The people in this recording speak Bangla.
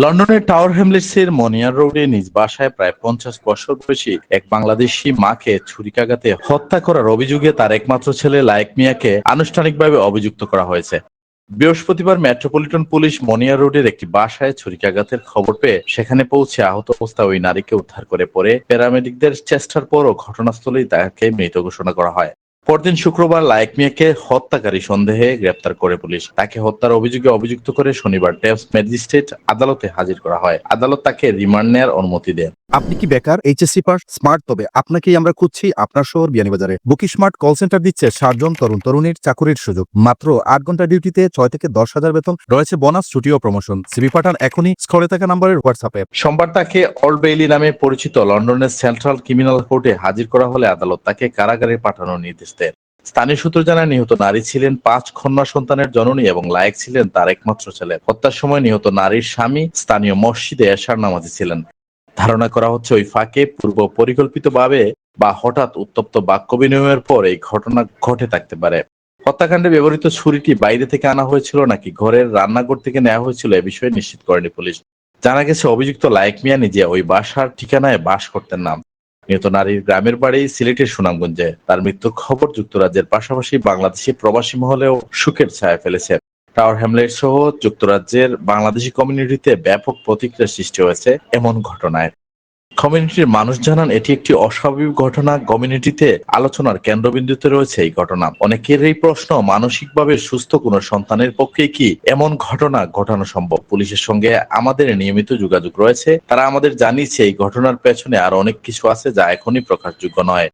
লন্ডনের টাওয়ার হ্যামলেটসের মনিয়ার রোডে নিজ বাসায় প্রায় পঞ্চাশ বছর বয়সী এক বাংলাদেশি মাকে ছুরিকাঘাতে হত্যা করার অভিযোগে তার একমাত্র ছেলে লায়েক মিয়াকে আনুষ্ঠানিকভাবে অভিযুক্ত করা হয়েছে। বৃহস্পতিবার মেট্রোপলিটন পুলিশ মনিয়া রোডের একটি বাসায় ছুরিকাঘাতের খবর পেয়ে সেখানে পৌঁছে আহত অবস্থায় ওই নারীকে উদ্ধার করে পরে প্যারামেডিকদের চেষ্টার পরও ঘটনাস্থলেই তাকে মৃত ঘোষণা করা হয়। পরদিন শুক্রবার লায়েক মিয়াকে হত্যাকারী সন্দেহে গ্রেপ্তার করে পুলিশ। তাকে হত্যার অভিযোগে অভিযুক্ত করে শনিবার টেপস ম্যাজিস্ট্রেট আদালতে হাজির করা হয়। আদালত তাকে রিমান্ড নেয়ার অনুমতি দেন। আপনি কি বেকার এইচএসসি পাস স্মার্ট তবে আপনাকেই আমরা খুঁজছি আপনার শহর বিয়ানীবাজারে। বুকি স্মার্ট কল সেন্টার দিচ্ছে ষাটজন তরুণ তরুণীর চাকুরির সুযোগ। মাত্র আট ঘণ্টা ডিউটিতে ছয় থেকে দশ হাজার বেতন, রয়েছে বোনাস ছুটি ও প্রমোশন সিবি পাঠান এখনই স্ক্রলে থাকা নাম্বারের হোয়াটসঅ্যাপে সোমবার তাকে অল বেইলি নামে পরিচিত লন্ডনের সেন্ট্রাল ক্রিমিনাল কোর্টে হাজির করা হলে আদালত তাকে কারাগারে পাঠানোর নির্দেশ দেন। স্থানীয় সূত্র জানায়, নিহত নারী ছিলেন পাঁচ কন্যা সন্তানের জননী এবং লায়েক ছিলেন তার একমাত্র ছেলে। হত্যার সময় নিহত নারীর স্বামী স্থানীয় মসজিদে এশার নামাজি ছিলেন। ধারণা করা হচ্ছে ওই ফাঁকে পূর্ব পরিকল্পিতভাবে বা হঠাৎ উত্তপ্ত বাক্য বিনিময়ের পর এই ঘটনা ঘটে থাকতে পারে। হত্যাকাণ্ডে ব্যবহৃত ছুরিটি বাইরে থেকে আনা হয়েছিল নাকি ঘরের রান্নাঘর থেকে নেওয়া হয়েছিল এ বিষয়ে নিশ্চিত করেনি পুলিশ। জানা গেছে, অভিযুক্ত লায়েক মিয়া নিজে ওই বাসার ঠিকানায় বাস করতেন না। নিহত নারীর গ্রামের বাড়ি সিলেটের সুনামগঞ্জে। তার মৃত্যুর খবর যুক্তরাজ্যের পাশাপাশি বাংলাদেশি প্রবাসী মহলেও সুখের ছায়া ফেলেছে। টাওয়ার হ্যামলেট সহ যুক্তরাজ্যের বাংলাদেশি কমিউনিটিতে ব্যাপক প্রতিক্রিয়া সৃষ্টি হয়েছে এমন ঘটনায়। কমিউনিটির মানুষ জানান, এটি একটি অস্বাভাবিক ঘটনা। কমিউনিটিতে আলোচনার কেন্দ্রবিন্দুতে রয়েছে এই ঘটনা। অনেকের এই প্রশ্ন, মানসিকভাবে সুস্থ কোনো সন্তানের পক্ষে কি এমন ঘটনা ঘটানো সম্ভব? পুলিশের সঙ্গে আমাদের নিয়মিত যোগাযোগ রয়েছে। তারা আমাদের জানিয়েছে, এই ঘটনার পেছনে আর অনেক কিছু আছে যা এখনই প্রকাশযোগ্য নয়।